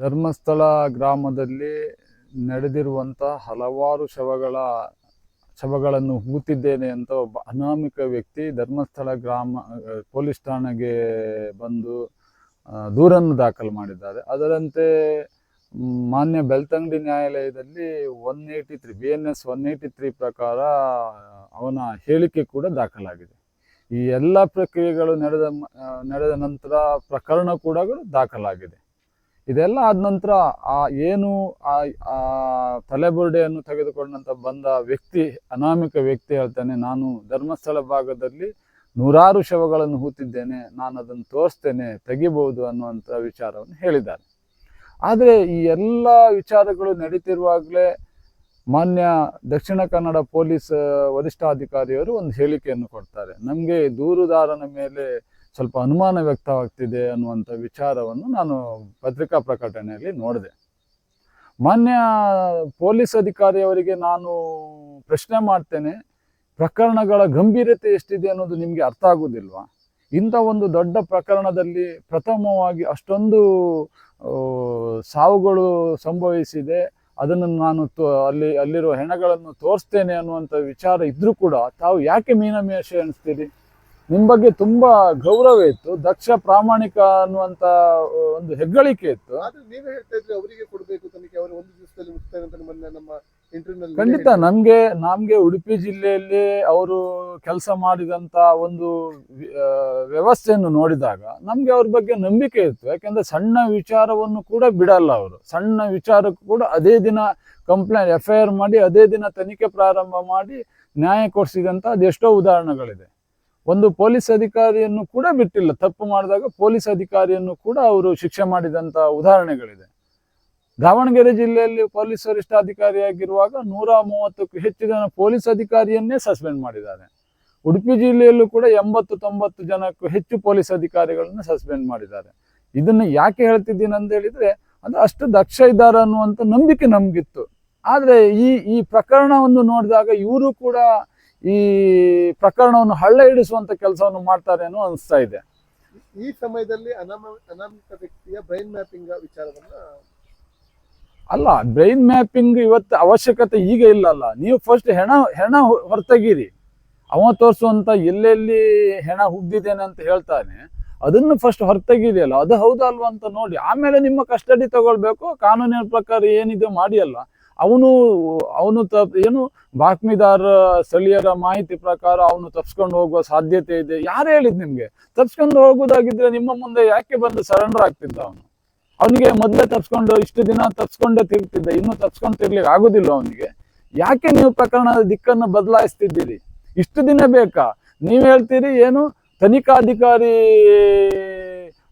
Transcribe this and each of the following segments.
ಧರ್ಮಸ್ಥಳ ಗ್ರಾಮದಲ್ಲಿ ನಡೆದಿರುವಂಥ ಹಲವಾರು ಶವಗಳ, ಶವಗಳನ್ನು ಹೂತಿದ್ದೇನೆ ಅಂತ ಒಬ್ಬ ಅನಾಮಿಕ ವ್ಯಕ್ತಿ ಧರ್ಮಸ್ಥಳ ಗ್ರಾಮ ಪೊಲೀಸ್ ಠಾಣೆಗೆ ಬಂದು ದೂರನ್ನು ದಾಖಲು ಮಾಡಿದ್ದಾರೆ. ಅದರಂತೆ ಮಾನ್ಯ ಬೆಳ್ತಂಗಡಿ ನ್ಯಾಯಾಲಯದಲ್ಲಿ one eighty three B N S one eighty three ಪ್ರಕಾರ ಅವನ ಹೇಳಿಕೆ ಕೂಡ ದಾಖಲಾಗಿದೆ. ಈ ಎಲ್ಲ ಪ್ರಕ್ರಿಯೆಗಳು ನಡೆದ ನಡೆದ ನಂತರ ಪ್ರಕರಣ ಕೂಡ ದಾಖಲಾಗಿದೆ. ಇದೆಲ್ಲ ಆದ ನಂತರ ಆ ಏನು ಆ ತಲೆಬುರುಡೆಯನ್ನು ತೆಗೆದುಕೊಂಡಂತ ಬಂದ ವ್ಯಕ್ತಿ, ಅನಾಮಿಕ ವ್ಯಕ್ತಿ ಹೇಳ್ತಾನೆ, ನಾನು ಧರ್ಮಸ್ಥಳ ಭಾಗದಲ್ಲಿ ನೂರಾರು ಶವಗಳನ್ನು ಹೂತಿದ್ದೇನೆ, ನಾನು ಅದನ್ನು ತೋರಿಸ್ತೇನೆ, ತೆಗಿಬಹುದು ಅನ್ನುವಂಥ ವಿಚಾರವನ್ನು ಹೇಳಿದ್ದಾರೆ ಆದರೆ ಈ ಎಲ್ಲ ವಿಚಾರಗಳು ನಡೀತಿರುವಾಗಲೇ ಮಾನ್ಯ ದಕ್ಷಿಣ ಕನ್ನಡ ಪೊಲೀಸ್ ವರಿಷ್ಠಾಧಿಕಾರಿಯವರು ಒಂದು ಹೇಳಿಕೆಯನ್ನು ಕೊಡ್ತಾರೆ. ನಮಗೆ ದೂರುದಾರನ ಮೇಲೆ ಸ್ವಲ್ಪ ಅನುಮಾನ ವ್ಯಕ್ತವಾಗ್ತಿದೆ ಅನ್ನುವಂಥ ವಿಚಾರವನ್ನು ನಾನು ಪತ್ರಿಕಾ ಪ್ರಕಟಣೆಯಲ್ಲಿ ನೋಡಿದೆ. ಮಾನ್ಯ ಪೊಲೀಸ್ ಅಧಿಕಾರಿಯವರಿಗೆ ನಾನು ಪ್ರಶ್ನೆ ಮಾಡ್ತೇನೆ, ಪ್ರಕರಣಗಳ ಗಂಭೀರತೆ ಎಷ್ಟಿದೆ ಅನ್ನೋದು ನಿಮಗೆ ಅರ್ಥ ಆಗೋದಿಲ್ವಾ? ಇಂಥ ಒಂದು ದೊಡ್ಡ ಪ್ರಕರಣದಲ್ಲಿ ಪ್ರಥಮವಾಗಿ ಅಷ್ಟೊಂದು ಸಾವುಗಳು ಸಂಭವಿಸಿದೆ, ಅದನ್ನು ನಾನು ಅಲ್ಲಿ, ಅಲ್ಲಿರುವ ಹೆಣಗಳನ್ನು ತೋರಿಸ್ತೇನೆ ಅನ್ನುವಂಥ ವಿಚಾರ ಇದ್ರೂ ಕೂಡ ತಾವು ಯಾಕೆ ಮೀನಮೇಷ ಎಣಿಸ್ತೀರಿ? ನಿಮ್ಮ ಬಗ್ಗೆ ತುಂಬ ಗೌರವ ಇತ್ತು. ದಕ್ಷ ಪ್ರಾಮಾಣಿಕ ಅನ್ನುವಂತ ಒಂದು ಹೆಗ್ಗಳಿಕೆ ಇತ್ತು. ಆದ್ರೆ ನೀವೇ ಹೇಳ್ತಾ ಇದ್ರೆ ಅವರಿಗೆ ಕೊಡಬೇಕು ತನಿಖೆ. ಅವರು ಒಂದು ದಿವಸದಲ್ಲಿ ಮುಗಿಸ್ತಾರೆ ಅಂತ ಮೊನ್ನೆ ನಮ್ಮ ಇಂಟರ್ವ್ಯೂನಲ್ಲಿ ಖಂಡಿತ ನಮ್ಗೆ ನಮ್ಗೆ ಉಡುಪಿ ಜಿಲ್ಲೆಯಲ್ಲಿ ಅವರು ಕೆಲಸ ಮಾಡಿದಂತ ಒಂದು ವ್ಯವಸ್ಥೆಯನ್ನು ನೋಡಿದಾಗ ನಮ್ಗೆ ಅವ್ರ ಬಗ್ಗೆ ನಂಬಿಕೆ ಇತ್ತು. ಯಾಕೆಂದ್ರೆ ಸಣ್ಣ ವಿಚಾರವನ್ನು ಕೂಡ ಬಿಡಲ್ಲ ಅವರು. ಸಣ್ಣ ವಿಚಾರಕ್ಕೂ ಕೂಡ ಅದೇ ದಿನ ಕಂಪ್ಲೇಂಟ್ ಎಫ್ ಐ ಆರ್ ಮಾಡಿ ಅದೇ ದಿನ ತನಿಖೆ ಪ್ರಾರಂಭ ಮಾಡಿ ನ್ಯಾಯ ಕೊಡಿಸಿದಂತ ಅದೆಷ್ಟೋ ಉದಾಹರಣೆಗಳಿದೆ. ಒಂದು ಪೊಲೀಸ್ ಅಧಿಕಾರಿಯನ್ನು ಕೂಡ ಬಿಟ್ಟಿಲ್ಲ. ತಪ್ಪು ಮಾಡಿದಾಗ ಪೊಲೀಸ್ ಅಧಿಕಾರಿಯನ್ನು ಕೂಡ ಅವರು ಶಿಕ್ಷೆ ಮಾಡಿದಂತ ಉದಾಹರಣೆಗಳಿದೆ. ದಾವಣಗೆರೆ ಜಿಲ್ಲೆಯಲ್ಲಿ ಪೊಲೀಸ್ ವರಿಷ್ಠಾಧಿಕಾರಿಯಾಗಿರುವಾಗ ನೂರ ಮೂವತ್ತಕ್ಕೂ ಹೆಚ್ಚು ಜನ ಪೊಲೀಸ್ ಅಧಿಕಾರಿಯನ್ನೇ ಸಸ್ಪೆಂಡ್ ಮಾಡಿದ್ದಾರೆ. ಉಡುಪಿ ಜಿಲ್ಲೆಯಲ್ಲೂ ಕೂಡ ಎಂಬತ್ತು ತೊಂಬತ್ತು ಜನಕ್ಕೂ ಹೆಚ್ಚು ಪೊಲೀಸ್ ಅಧಿಕಾರಿಗಳನ್ನು ಸಸ್ಪೆಂಡ್ ಮಾಡಿದ್ದಾರೆ. ಇದನ್ನು ಯಾಕೆ ಹೇಳ್ತಿದ್ದೀನಿ ಅಂತ ಹೇಳಿದ್ರೆ, ಅದು ಅಷ್ಟು ದಕ್ಷ ಇದ್ದಾರೆ ಅನ್ನುವಂಥ ನಂಬಿಕೆ ನಮಗಿತ್ತು. ಆದರೆ ಈ ಈ ಪ್ರಕರಣವನ್ನು ನೋಡಿದಾಗ ಇವರು ಕೂಡ ಈ ಪ್ರಕರಣವನ್ನು ಹಳ್ಳ ಹಿಡಿಸುವಂತ ಕೆಲಸವನ್ನು ಮಾಡ್ತಾರೆ ಅನ್ನೋ ಅನಿಸ್ತಾ ಇದೆ. ಈ ಸಮಯದಲ್ಲಿ ಅನಾಮ ಅನಾಮಿಕ ವ್ಯಕ್ತಿಯ ಬ್ರೈನ್ ಮ್ಯಾಪಿಂಗ್ ವಿಚಾರವನ್ನ ಅಲ್ಲ ಬ್ರೈನ್ ಮ್ಯಾಪಿಂಗ್ ಇವತ್ತು ಅವಶ್ಯಕತೆ ಈಗ ಇಲ್ಲಲ್ಲ ನೀವು ಫಸ್ಟ್ ಹೆಣ ಹೆಣ ಹೊರತಗಿರಿ. ಅವ ತೋರಿಸುವಂತ ಎಲ್ಲೆಲ್ಲಿ ಹೆಣ ಹುಗ್ದಿದ್ದೇನೆ ಅಂತ ಹೇಳ್ತಾನೆ. ಅದನ್ನು ಫಸ್ಟ್ ಹೊರತೆಗಿದೆಯಲ್ಲ ಅದು ಹೌದಲ್ವಾ ಅಂತ ನೋಡಿ. ಆಮೇಲೆ ನಿಮ್ಮ ಕಸ್ಟಡಿ ತಗೊಳ್ಬೇಕು. ಕಾನೂನಿನ ಪ್ರಕಾರ ಏನಿದೆ ಮಾಡಿ ಅಲ್ಲ ಅವನು ಅವನು ತಪ್, ಏನು, ಬಾತ್ಮಿದಾರ ಸ್ಥಳೀಯರ ಮಾಹಿತಿ ಪ್ರಕಾರ ಅವನು ತಪ್ಸ್ಕೊಂಡು ಹೋಗುವ ಸಾಧ್ಯತೆ ಇದೆ. ಯಾರು ಹೇಳಿದ್ ನಿಮ್ಗೆ? ತಪ್ಸ್ಕೊಂಡು ಹೋಗುದಾಗಿದ್ರೆ ನಿಮ್ಮ ಮುಂದೆ ಯಾಕೆ ಬಂದು ಸರೆಂಡರ್ ಆಗ್ತಿದ್ದ ಅವನು? ಅವನಿಗೆ ಮೊದಲೇ ತಪ್ಸ್ಕೊಂಡು, ಇಷ್ಟು ದಿನ ತಪ್ಸ್ಕೊಂಡೇ ತಿರ್ತಿದ್ದ ಇನ್ನು ತಪ್ಸ್ಕೊಂಡು ತಿರ್ಲಿಕ್ಕೆ ಆಗುದಿಲ್ಲ ಅವನಿಗೆ. ಯಾಕೆ ನೀವು ಪ್ರಕರಣದ ದಿಕ್ಕನ್ನು ಬದಲಾಯಿಸ್ತಿದ್ದೀರಿ? ಇಷ್ಟು ದಿನ ಬೇಕಾ? ನೀವು ಹೇಳ್ತೀರಿ, ಏನು, ತನಿಖಾಧಿಕಾರಿ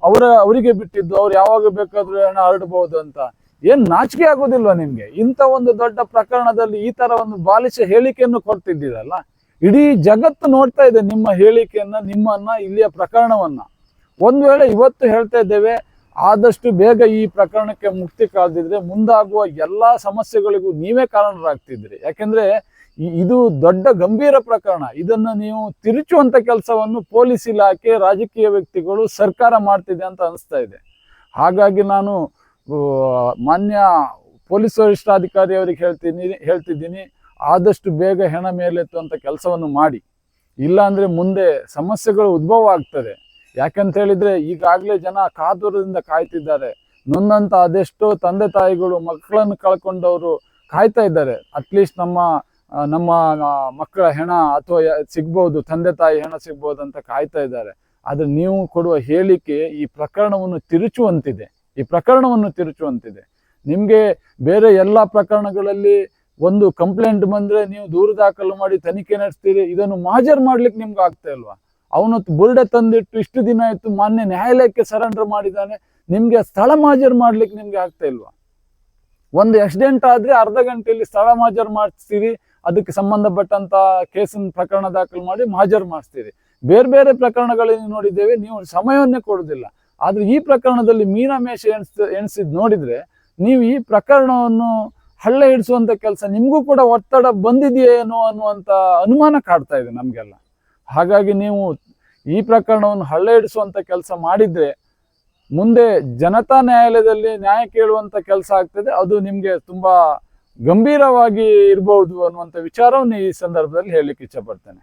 ಅವರ, ಅವರಿಗೆ ಬಿಟ್ಟಿದ್ದು, ಅವ್ರು ಯಾವಾಗ ಬೇಕಾದ್ರೂ ಹಣ ಹರಡಬಹುದು ಅಂತ. ಏನ್ ನಾಚಿಕೆ ಆಗೋದಿಲ್ವಾ ನಿಮ್ಗೆ? ಇಂಥ ಒಂದು ದೊಡ್ಡ ಪ್ರಕರಣದಲ್ಲಿ ಈ ತರ ಒಂದು ಬಾಲಿಸ ಹೇಳಿಕೆಯನ್ನು ಕೊಡ್ತಿದ್ದೀರಲ್ಲ? ಇಡೀ ಜಗತ್ತು ನೋಡ್ತಾ ಇದೆ ನಿಮ್ಮ ಹೇಳಿಕೆಯನ್ನ, ನಿಮ್ಮನ್ನ, ಇಲ್ಲಿಯ ಪ್ರಕರಣವನ್ನ. ಒಂದ್ ವೇಳೆ ಇವತ್ತು ಹೇಳ್ತಾ ಇದ್ದೇವೆ, ಆದಷ್ಟು ಬೇಗ ಈ ಪ್ರಕರಣಕ್ಕೆ ಮುಕ್ತಿ ಕಾದಿದ್ರೆ ಮುಂದಾಗುವ ಎಲ್ಲಾ ಸಮಸ್ಯೆಗಳಿಗೂ ನೀವೇ ಕಾರಣರಾಗ್ತಿದ್ರಿ ಯಾಕೆಂದ್ರೆ ಇದು ದೊಡ್ಡ ಗಂಭೀರ ಪ್ರಕರಣ. ಇದನ್ನ ನೀವು ತಿರುಚುವಂತ ಕೆಲಸವನ್ನು ಪೊಲೀಸ್ ಇಲಾಖೆ ರಾಜಕೀಯ ವ್ಯಕ್ತಿಗಳು ಸರ್ಕಾರ ಮಾಡ್ತಿದೆ ಅಂತ ಅನಿಸ್ತಾ ಇದೆ. ಹಾಗಾಗಿ ನಾನು ಮಾನ್ಯ ಪೊಲೀಸ್ ವರಿಷ್ಠಾಧಿಕಾರಿ ಅವರಿಗೆ ಹೇಳ್ತೀನಿ, ಹೇಳ್ತಿದ್ದೀನಿ, ಆದಷ್ಟು ಬೇಗ ಹೆಣ ಮೇಲೆತ್ತುವಂಥ ಕೆಲಸವನ್ನು ಮಾಡಿ. ಇಲ್ಲಾಂದರೆ ಮುಂದೆ ಸಮಸ್ಯೆಗಳು ಉದ್ಭವ ಆಗ್ತದೆ. ಯಾಕಂತ ಹೇಳಿದ್ರೆ ಈಗಾಗಲೇ ಜನ ಕಾತುರದಿಂದ ಕಾಯ್ತಿದ್ದಾರೆ. ನೊಂದಂಥ ಅದೆಷ್ಟೋ ತಂದೆ ತಾಯಿಗಳು, ಮಕ್ಕಳನ್ನು ಕಳ್ಕೊಂಡವರು ಕಾಯ್ತಾ ಇದ್ದಾರೆ. ಅಟ್ಲೀಸ್ಟ್ ನಮ್ಮ ನಮ್ಮ ಮಕ್ಕಳ ಹೆಣ ಅಥವಾ ಸಿಗ್ಬೋದು, ತಂದೆ ತಾಯಿ ಹೆಣ ಸಿಗ್ಬೋದು ಅಂತ ಕಾಯ್ತಾ ಇದ್ದಾರೆ. ಆದರೆ ನೀವು ಕೊಡುವ ಹೇಳಿಕೆ ಈ ಪ್ರಕರಣವನ್ನು ತಿರುಚುವಂತಿದೆ. ಈ ಪ್ರಕರಣವನ್ನು ತಿರುಚುವಂತಿದೆ. ನಿಮಗೆ ಬೇರೆ ಎಲ್ಲ ಪ್ರಕರಣಗಳಲ್ಲಿ ಒಂದು ಕಂಪ್ಲೇಂಟ್ ಬಂದ್ರೆ ನೀವು ದೂರು ದಾಖಲು ಮಾಡಿ ತನಿಖೆ ನಡೆಸ್ತೀರಿ, ಇದನ್ನು ಮಾಜರ್ ಮಾಡ್ಲಿಕ್ಕೆ ನಿಮ್ಗೆ ಆಗ್ತಾ ಇಲ್ವಾ? ಅವನು ಬುರ್ಡೆ ತಂದಿಟ್ಟು ಇಷ್ಟು ದಿನ ಆಯಿತು ಮಾನ್ಯ ನ್ಯಾಯಾಲಯಕ್ಕೆ ಸರೆಂಡರ್ ಮಾಡಿದ್ದಾನೆ, ನಿಮಗೆ ಸ್ಥಳ ಮಾಜರ್ ಮಾಡ್ಲಿಕ್ಕೆ ನಿಮ್ಗೆ ಆಗ್ತಾ ಇಲ್ವಾ? ಒಂದು ಆಕ್ಸಿಡೆಂಟ್ ಆದ್ರೆ ಅರ್ಧ ಗಂಟೆಯಲ್ಲಿ ಸ್ಥಳ ಮಾಜರ್ ಮಾಡಿಸ್ತೀರಿ, ಅದಕ್ಕೆ ಸಂಬಂಧಪಟ್ಟಂತ ಕೇಸಿನ ಪ್ರಕರಣ ದಾಖಲು ಮಾಡಿ ಮಾಜರ್ ಮಾಡಿಸ್ತೀರಿ. ಬೇರೆ ಬೇರೆ ಪ್ರಕರಣಗಳಲ್ಲಿ ನೋಡಿದ್ದೇವೆ, ನೀವು ಸಮಯವನ್ನೇ ಕೊಡುದಿಲ್ಲ ಆದ್ರೆ ಈ ಪ್ರಕರಣದಲ್ಲಿ ಮೀನಮೇಷ ಎಣಿಸ್, ಎಣಿಸಿದ್ ನೋಡಿದ್ರೆ ನೀವು ಈ ಪ್ರಕರಣವನ್ನು ಹಳ್ಳ ಹಿಡಿಸುವಂತ ಕೆಲಸ ನಿಮಗೂ ಕೂಡ ಒತ್ತಡ ಬಂದಿದೆಯೇನೋ ಅನ್ನುವಂತ ಅನುಮಾನ ಕಾಡ್ತಾ ಇದೆ ನಮಗೆಲ್ಲ. ಹಾಗಾಗಿ ನೀವು ಈ ಪ್ರಕರಣವನ್ನು ಹಳ್ಳ ಹಿಡಿಸುವಂತ ಕೆಲಸ ಮಾಡಿದ್ರೆ ಮುಂದೆ ಜನತಾ ನ್ಯಾಯಾಲಯದಲ್ಲಿ ನ್ಯಾಯ ಕೇಳುವಂತ ಕೆಲಸ ಆಗ್ತದೆ. ಅದು ನಿಮಗೆ ತುಂಬಾ ಗಂಭೀರವಾಗಿ ಇರಬಹುದು ಅನ್ನುವಂಥ ವಿಚಾರವನ್ನು ಈ ಸಂದರ್ಭದಲ್ಲಿ ಹೇಳಲಿಕ್ಕೆ ಇಚ್ಛಪಡ್ತೇನೆ